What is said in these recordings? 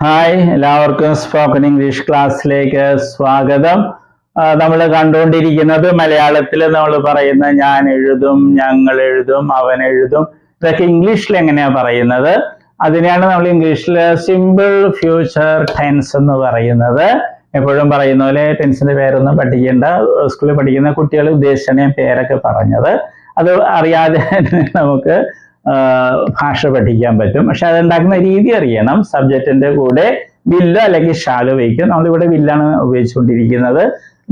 Hi എല്ലാവർക്കും spoken English ക്ലാസ്സിലേക്ക് സ്വാഗതം. നമ്മൾ കണ്ടുകൊണ്ടിരിക്കുന്നത് മലയാളത്തിൽ നമ്മൾ പറയുന്ന ഞാൻ എഴുതും ഞങ്ങൾ എഴുതും അവൻ എഴുതും. ഇതൊക്കെ ഇംഗ്ലീഷിൽ എങ്ങനെയാ പറയുന്നത്? അതിനെയാണ് നമ്മൾ ഇംഗ്ലീഷിൽ സിമ്പിൾ ഫ്യൂച്ചർ ടെൻസ് എന്ന് പറയുന്നത്. എപ്പോഴും പറയുന്ന പോലെ ടെൻസിന്റെ പേരൊന്നും പഠിക്കേണ്ട സ്കൂളിൽ പഠിക്കുന്ന കുട്ടികൾ ഉദ്ദേശിച്ചാണ് ഞാൻ പേരൊക്കെ പറഞ്ഞത്. അത് അറിയാതെ നമുക്ക് ഭാഷ പഠിക്കാൻ പറ്റും. പക്ഷെ അതുണ്ടാക്കുന്ന രീതി അറിയണം. സബ്ജക്റ്റിന്റെ കൂടെ വില്ല് അല്ലെങ്കിൽ ഷാൽ ഉപയോഗിക്കും. നമ്മളിവിടെ വില്ലാണ് ഉപയോഗിച്ചുകൊണ്ടിരിക്കുന്നത്.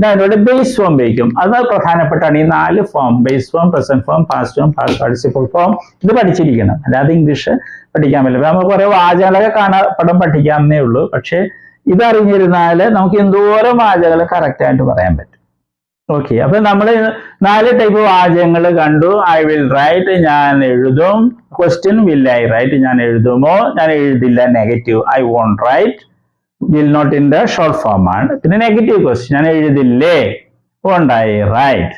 അതിലൂടെ ബേസ് ഫോം ഉപയോഗിക്കും. അത് പ്രധാനപ്പെട്ടാണ് ഈ നാല് form base form present form past form past participle form ഇത് പഠിച്ചിരിക്കണം. അല്ലാതെ ഇംഗ്ലീഷ് പഠിക്കാൻ പറ്റില്ല. നമുക്ക് കുറെ വാചകളൊക്കെ കാണപ്പെടാൻ പഠിക്കാമെന്നേ ഉള്ളൂ. പക്ഷെ ഇത് അറിഞ്ഞിരുന്നാൽ നമുക്ക് എന്തോരം വാചകൾ കറക്റ്റ് ആയിട്ട് പറയാൻ പറ്റും. ഓക്കെ അപ്പൊ നമ്മൾ നാല് ടൈപ്പ് വാചകങ്ങൾ കണ്ടു. ഐ വിൽ റൈറ്റ് ഞാൻ എഴുതും. ക്വസ്റ്റ്യൻ വിൽ ഐ റൈറ്റ് ഞാൻ എഴുതുമോ? ഞാൻ എഴുതില്ല negative I won't write will not in the short form ആണ്. പിന്നെ നെഗറ്റീവ് ക്വസ്റ്റ്യൻ ഞാൻ എഴുതില്ലേ? വോണ്ട് ഐ റൈറ്റ്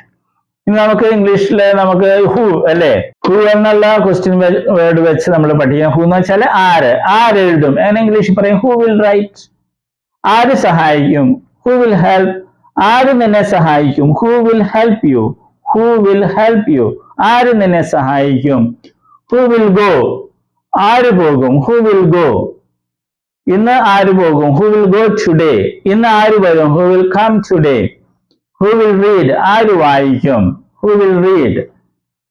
ഇനി നമുക്ക് ഇംഗ്ലീഷിൽ നമുക്ക് ഹു അല്ലേ? ഹു എന്നുള്ള ക്വസ്റ്റ്യൻ വേർഡ് വെച്ച് നമ്മൾ പഠിക്കാം ഹു എന്ന് വെച്ചാൽ ആര്? ആര് എഴുതും? അങ്ങനെ ഇംഗ്ലീഷിൽ പറയും ഹു വിൽ റൈറ്റ് ആര് സഹായിക്കും? ഹു വിൽ ഹെൽപ്പ് ആര് നിന്നെ സഹായിക്കും who will help you who will help you ആര് നിന്നെ സഹായിക്കും ഹു വിൽ ഗോ ആര് പോകും ഹു വിൽ ഗോ ഇന്ന് ആര് പോകും ഹു വിൽ ഗോ ടുഡേ ഇന്ന് ആര് വരും who will come today who will read ആര് വായിക്കും ഹു വിൽ റീഡ്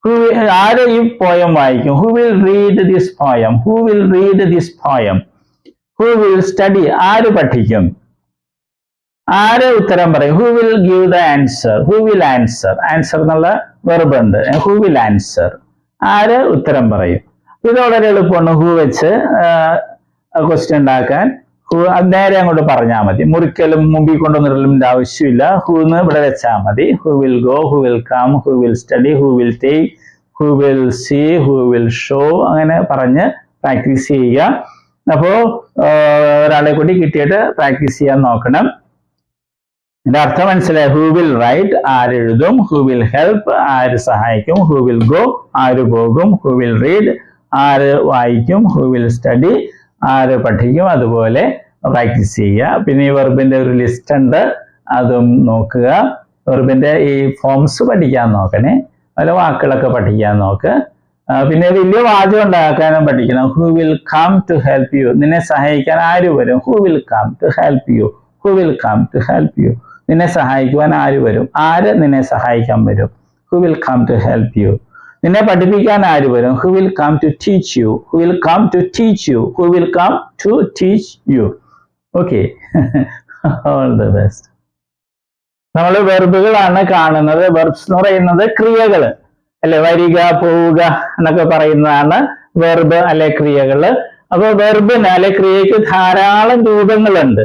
ഹു ആര് ഈ പോയം വായിക്കും who will read this poem who will read this poem who will study ആര് പഠിക്കും ആര് ഉത്തരം പറയും? Who will give the answer who will answer answer എന്നുള്ള വെർബ് ഉണ്ട്. ഹു വിൽ ആൻസർ ആര് ഉത്തരം പറയും? ഇത് വളരെ എളുപ്പമാണ്. ഹു വെച്ച് ക്വസ്റ്റ്യൻ ഉണ്ടാക്കാൻ. ഹു അത് നേരെ അങ്ങോട്ട് പറഞ്ഞാൽ മതി. മുറിക്കലും മുമ്പിൽ കൊണ്ടുവന്നിടലിന്റെ ആവശ്യമില്ല. ഹു എന്ന് ഇവിടെ വെച്ചാൽ മതി. Who will go who will come who will study who will take who will see who will show അങ്ങനെ പറഞ്ഞ് പ്രാക്ടീസ് ചെയ്യുക. അപ്പോൾ ഒരാളെ കൂടി കിട്ടിയിട്ട് പ്രാക്ടീസ് ചെയ്യാൻ നോക്കണം. ഇതിന്റെ അർത്ഥം മനസ്സിലായി. ഹു വിൽ റൈറ്റ് ആരെഴുതും ഹു വിൽ ഹെൽപ്പ് ആര് സഹായിക്കും? ഹു വിൽ ഗോ ആര് പോകും? ഹു വിൽ റീഡ് ആര് വായിക്കും? ഹു വിൽ സ്റ്റഡി ആര് പഠിക്കും? അതുപോലെ പ്രാക്ടീസ് ചെയ്യുക. പിന്നെ ഈ വെർബിന്റെ ഒരു ലിസ്റ്റ് ഉണ്ട്. അതും നോക്കുക. വെർബിന്റെ ഈ ഫോംസ് പഠിക്കാൻ നോക്കണേ. അതുപോലെ വാക്കുകളൊക്കെ പഠിക്കാൻ നോക്ക്. പിന്നെ വലിയ വാചകം ഉണ്ടാക്കാനും പഠിക്കണം. Who will come to help you നിന്നെ സഹായിക്കാൻ ആര് വരും? Who will come to help you who will come to help you നിന്നെ സഹായിക്കുവാൻ ആര് വരും? ആര് നിന്നെ സഹായിക്കാൻ വരും? Who will come to help you നിന്നെ പഠിപ്പിക്കാൻ ആര് വരും? Who will come to teach you who will come to teach you who will come to teach you okay all the best നമ്മൾ വെർബുകളാണ് കാണുന്നത്. വെർബ്സ് എന്ന് പറയുന്നത് ക്രിയകൾ. അല്ലെ? വരിക പോവുക എന്നൊക്കെ പറയുന്നതാണ് വെർബ് അല്ലെ ക്രിയകൾ. അപ്പോൾ വെർബിന് അല്ലെ ക്രിയക്ക് ധാരാളം രൂപങ്ങളുണ്ട്.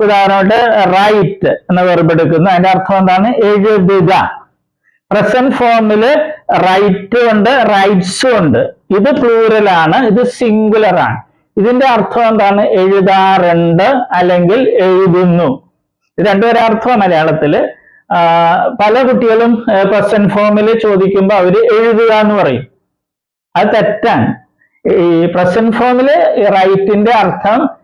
ഉദാഹരണമായിട്ട് റൈറ്റ് എന്ന വെർബ് എടുക്കുന്നു. അതിന്റെ അർത്ഥം എന്താണ്? എഴുതുക. പ്രസന്റ് ഫോമിൽ റൈറ്റ് ഉണ്ട് റൈറ്റ്സും ഉണ്ട്. ഇത് പ്ലൂറൽ ആണ് ഇത് സിംഗുലർ ആണ്. ഇതിന്റെ അർത്ഥം എന്താണ്? എഴുതാറുണ്ട് അല്ലെങ്കിൽ എഴുതുന്നു. ഇത് രണ്ടുപേരെ അർത്ഥം മലയാളത്തിൽ. ആ, പല കുട്ടികളും പ്രസന്റ് ഫോമിൽ ചോദിക്കുമ്പോൾ അവർ എഴുതുക എന്ന് പറയും. അത് തെറ്റാണ്. ഈ പ്രസന്റ് ഫോമിൽ റൈറ്റിന്റെ അർത്ഥം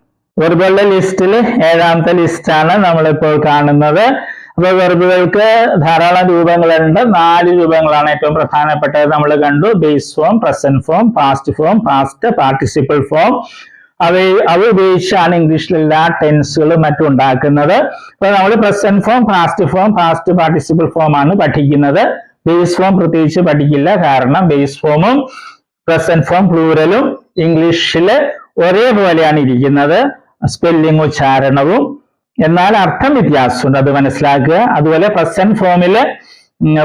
വെർബുകളുടെ ലിസ്റ്റിൽ ഏഴാമത്തെ ലിസ്റ്റാണ് നമ്മളിപ്പോൾ കാണുന്നത്. അപ്പൊ വെർബുകൾക്ക് ധാരാളം രൂപങ്ങളുണ്ട്. നാല് രൂപങ്ങളാണ് ഏറ്റവും പ്രധാനപ്പെട്ടത് നമ്മൾ കണ്ടു. Base form present form past form past participle form അവ അവ ഉപയോഗിച്ചാണ് ഇംഗ്ലീഷിൽ എല്ലാ ടെൻസുകളും മറ്റും ഉണ്ടാക്കുന്നത്. അപ്പൊ നമ്മൾ present form past form past participle form ആണ് പഠിക്കുന്നത്. ബേസ് ഫോം പ്രത്യേകിച്ച് പഠിക്കില്ല. കാരണം ബേസ് ഫോമും പ്രസന്റ് ഫോം പ്ലൂറലും ഇംഗ്ലീഷിൽ ഒരേപോലെയാണ് ഇരിക്കുന്നത്. സ്പെല്ലിംഗ് ഉച്ചാരണവും. എന്നാൽ അർത്ഥം വ്യത്യാസമുണ്ട് അത് മനസ്സിലാക്കുക. അതുപോലെ പ്രസന്റ് ഫോമിൽ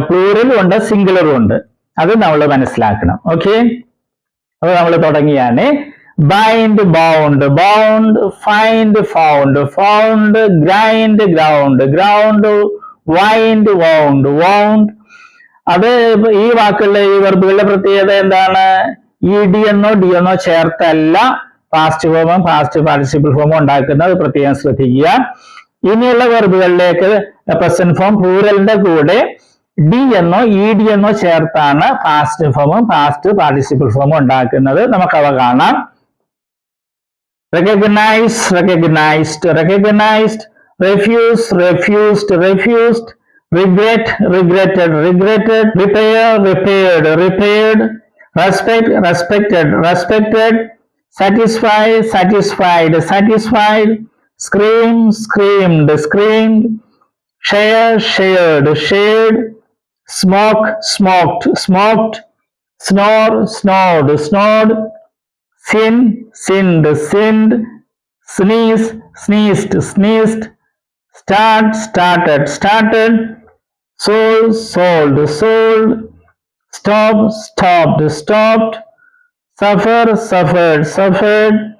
പ്ലൂറലും ഉണ്ട് സിംഗുലറും ഉണ്ട്. അത് നമ്മൾ മനസ്സിലാക്കണം. ഓക്കെ അപ്പൊ നമ്മൾ തുടങ്ങിയാണ്. Bind bound bound find found found grind ground ground wind wound wound അത് ഈ വാക്കുകളുടെ ഈ വെർബുകളുടെ പ്രത്യേകത എന്താണ്? ഇ ഡി എന്നോ ഡി എന്നോ ചേർത്തല്ല. പാസ്റ്റ് ഫോമും പാസ്റ്റ് പാർട്ടിസിപ്പിൾ ഫോമും ഉണ്ടാക്കുന്നത് പ്രത്യേകം ശ്രദ്ധിക്കുക. ഇനിയുള്ള വെറുബുകളിലേക്ക് പ്രസന്റ് ഫോം പൂരലിന്റെ കൂടെ ഡി എന്നോ ഇ ഡി എന്നോ ചേർത്താണ് പാസ്റ്റ് ഫോമും പാസ്റ്റ് പാർട്ടിസിപ്പിൾ ഫോമും ഉണ്ടാക്കുന്നത്. നമുക്കവ കാണാം. Recognise recognised recognised refuse refused refused regret regretted regretted repair repaired repaired respect respected respected satisfy satisfied satisfied. Scream screamed screamed. Share shared shared. Smoke smoked smoked. Snore snored snored. Sin, sinned, sinned, sneeze, sneezed, sneezed, start, started, started, sold, sold, sold, stop, stopped, stopped, suffer, suffered, suffered,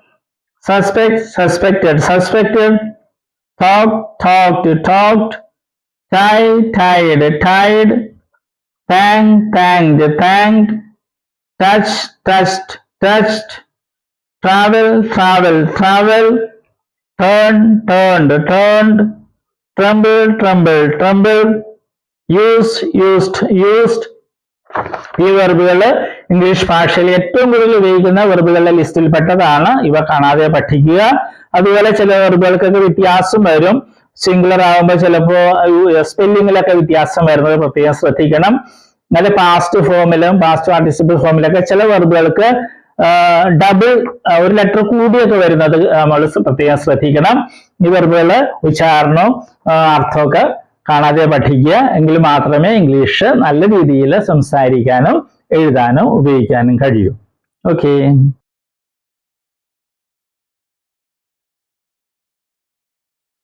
suspect, suspected, suspected, talk, talked, talked, tie, tied, tied, thank, thanked, thanked, touch, touched, touched, travel, travel, travel, turn, turned, turned, tremble, tremble, tremble, used used, used. ഈ വെർബുകൾ English ഭാഷയിൽ ഏറ്റവും കൂടുതൽ ഉപയോഗിക്കുന്ന വെർബുകളുടെ ലിസ്റ്റിൽ പെട്ടതാണ്. ഇവ കാണാതെ പഠിക്കുക. അതുപോലെ ചില വെർബുകൾക്കൊക്കെ വ്യത്യാസം വരും. സിംഗുലർ ആകുമ്പോൾ ചിലപ്പോ സ്പെല്ലിങ്ങിലൊക്കെ വ്യത്യാസം വരുന്നത് പ്രത്യേകം ശ്രദ്ധിക്കണം. നല്ല പാസ്റ്റ് ഫോമിലും പാസ്റ്റ് പാർട്ടിസിപ്പിൾ ഫോമിലൊക്കെ ചില വെർബുകൾക്ക് ഡബിൾ ഒരു ലെറ്റർ കൂടിയൊക്കെ വരുന്നത് നമ്മൾ പ്രത്യേകം ശ്രദ്ധിക്കണം. ഈ വെർബുകൾ ഉച്ചാരണവും അർത്ഥമൊക്കെ കാണാതെ പഠിക്കുക എങ്കിൽ മാത്രമേ ഇംഗ്ലീഷ് നല്ല രീതിയിൽ സംസാരിക്കാനും എഴുതാനും ഉപയോഗിക്കാനും കഴിയൂ. ഓക്കെ